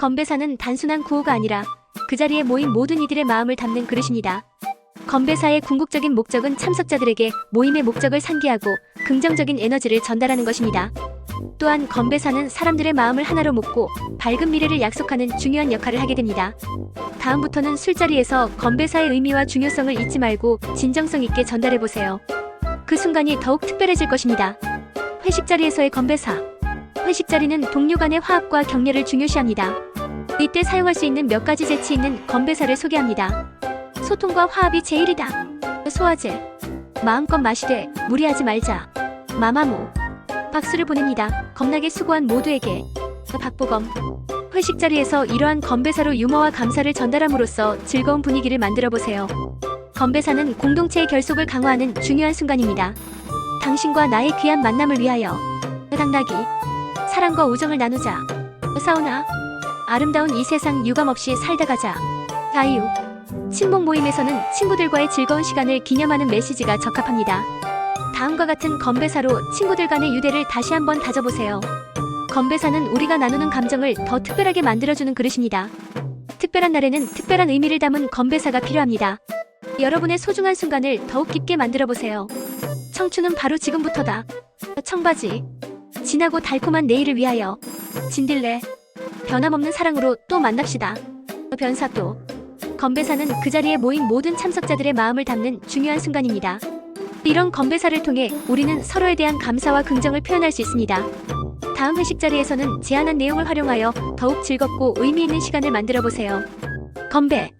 건배사는 단순한 구호가 아니라 그 자리에 모인 모든 이들의 마음을 담는 그릇입니다. 건배사의 궁극적인 목적은 참석자들에게 모임의 목적을 상기하고 긍정적인 에너지를 전달하는 것입니다. 또한 건배사는 사람들의 마음을 하나로 묶고 밝은 미래를 약속하는 중요한 역할을 하게 됩니다. 다음부터는 술자리에서 건배사의 의미와 중요성을 잊지 말고 진정성 있게 전달해 보세요. 그 순간이 더욱 특별해질 것입니다. 회식 자리에서의 건배사. 회식 자리는 동료 간의 화합과 격려를 중요시합니다. 이때 사용할 수 있는 몇 가지 재치 있는 건배사를 소개합니다. 소통과 화합이 제일이다. 소화제. 마음껏 마시되 무리하지 말자. 마마무. 박수를 보냅니다. 겁나게 수고한 모두에게. 박보검. 회식 자리에서 이러한 건배사로 유머와 감사를 전달함으로써 즐거운 분위기를 만들어 보세요. 건배사는 공동체의 결속을 강화하는 중요한 순간입니다. 당신과 나의 귀한 만남을 위하여. 당나귀. 사랑과 우정을 나누자. 사우나. 아름다운 이 세상 유감 없이 살다 가자. 자유. 친목 모임에서는 친구들과의 즐거운 시간을 기념하는 메시지가 적합합니다. 다음과 같은 건배사로 친구들 간의 유대를 다시 한번 다져보세요. 건배사는 우리가 나누는 감정을 더 특별하게 만들어주는 그릇입니다. 특별한 날에는 특별한 의미를 담은 건배사가 필요합니다. 여러분의 소중한 순간을 더욱 깊게 만들어 보세요. 청춘은 바로 지금부터다. 청바지. 진하고 달콤한 내일을 위하여. 진딜레. 변함없는 사랑으로 또 만납시다. 변사 또. 건배사는 그 자리에 모인 모든 참석자들의 마음을 담는 중요한 순간입니다. 이런 건배사를 통해 우리는 서로에 대한 감사와 긍정을 표현할 수 있습니다. 다음 회식 자리에서는 제안한 내용을 활용하여 더욱 즐겁고 의미 있는 시간을 만들어 보세요. 건배.